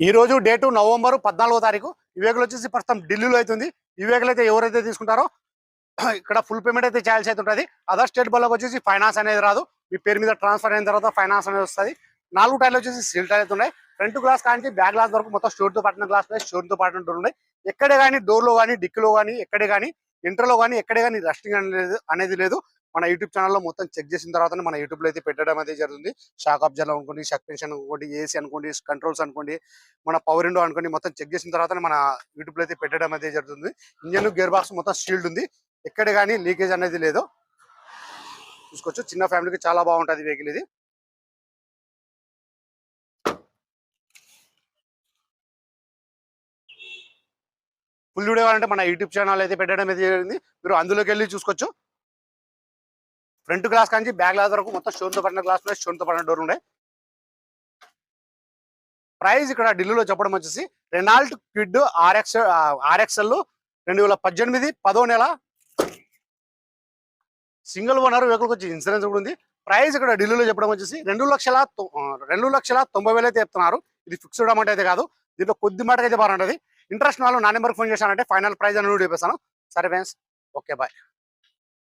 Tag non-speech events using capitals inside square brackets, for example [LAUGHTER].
ఈ రోజు date November పద్నాలుగో తారీఖు. ఈ వచ్చేసి ప్రస్తుతం ఢిల్లీలో అవుతుంది ఈ అయితే ఎవరైతే తీసుకుంటారో [CLEARS THROAT] ఇక్కడ ఫుల్ పేమెంట్ అయితే చేయాల్సి అయితే ఉంటుంది. అదర్ స్టేట్ బల్లోకి వచ్చేసి ఫైనాన్స్ అనేది రాదు. మీ పేరు మీద ట్రాన్స్ఫర్ అయిన తర్వాత ఫైనాన్స్ అనేది వస్తుంది. నాలుగు టైర్లు వచ్చేసి సీల్ టైర్ అయితే ఉన్నాయి. ఫ్రంట్ గ్లాస్ కానీ బ్యాక్ గ్లాస్ వరకు మొత్తం స్టోర్తో పట్టిన గ్లాస్ ఉన్నాయి. తో పట్టిన డోర్ ఉన్నాయి. ఎక్కడే కానీ డోర్లో కానీ డిక్కీలో కానీ ఎక్కడే కానీ ఇంటర్లో కానీ ఎక్కడే కానీ రస్టింగ్ అనేది అనేది లేదు. మన యూట్యూబ్ ఛానల్లో మొత్తం చెక్ చేసిన తర్వాత మన యూట్యూబ్లో అయితే పెట్టడం అయితే జరుగుతుంది. షాక్ అబ్జర్వ్ అనుకోండి సస్పెన్షన్ అనుకోండి ఏసీ అనుకోండి కంట్రోల్స్ అనుకోండి మన పవర్ విండో అనుకోండి మొత్తం చెక్ చేసిన తర్వాత మన యూట్యూబ్లో అయితే పెట్టడం అయితే జరుగుతుంది. ఇంజన్ గేర్ బాక్స్ మొత్తం షీల్డ్ ఉంది. ఎక్కడ కానీ లీకేజ్ అనేది లేదు. చూసుకోవచ్చు. చిన్న ఫ్యామిలీకి చాలా బాగుంటుంది వెహికల్ ఇది. ఫుల్ వీడియో కావాలంటే మన యూట్యూబ్ ఛానల్ అయితే పెట్టడం అయితే జరిగింది. మీరు అందులోకి వెళ్ళి చూసుకోవచ్చు. ఫ్రంట్ గ్లాస్ కానీ బ్యాక్ గ్లాస్ వరకు మొత్తం స్టోన్ పడిన గ్లాస్ ఉన్నాయి స్టోన్ పడిన డోర్ ఉన్నాయి. ప్రైస్ ఇక్కడ ఢిల్లీలో చెప్పడం వచ్చేసి రెనాల్ట్ క్విడ్ ఆర్ఎక్స్ ఆర్ఎక్స్ఎల్ రెండు వేల పద్దెనిమిది పదో నెల. సింగిల్ ఓనర్ వెహికల్కి వచ్చి ఇన్సూరెన్స్ కూడా ఉంది. ప్రైస్ ఇక్కడ ఢిల్లీలో చెప్పడం వచ్చేసి రెండు లక్షల రెండు లక్షల తొంభై వేలు అయితే చెప్తున్నారు. ఇది ఫిక్స్డ్ అమౌంట్ అయితే కాదు. దీంట్లో కొద్ది మాటకైతే బాగుంటుంది. ఇంట్రెస్ట్ వాళ్ళు నా నెంబర్కి ఫోన్ చేశానంటే ఫైనల్ ప్రైస్ అని చెప్పేస్తాను సరే ఫ్రెండ్స్ ఓకే బాయ్.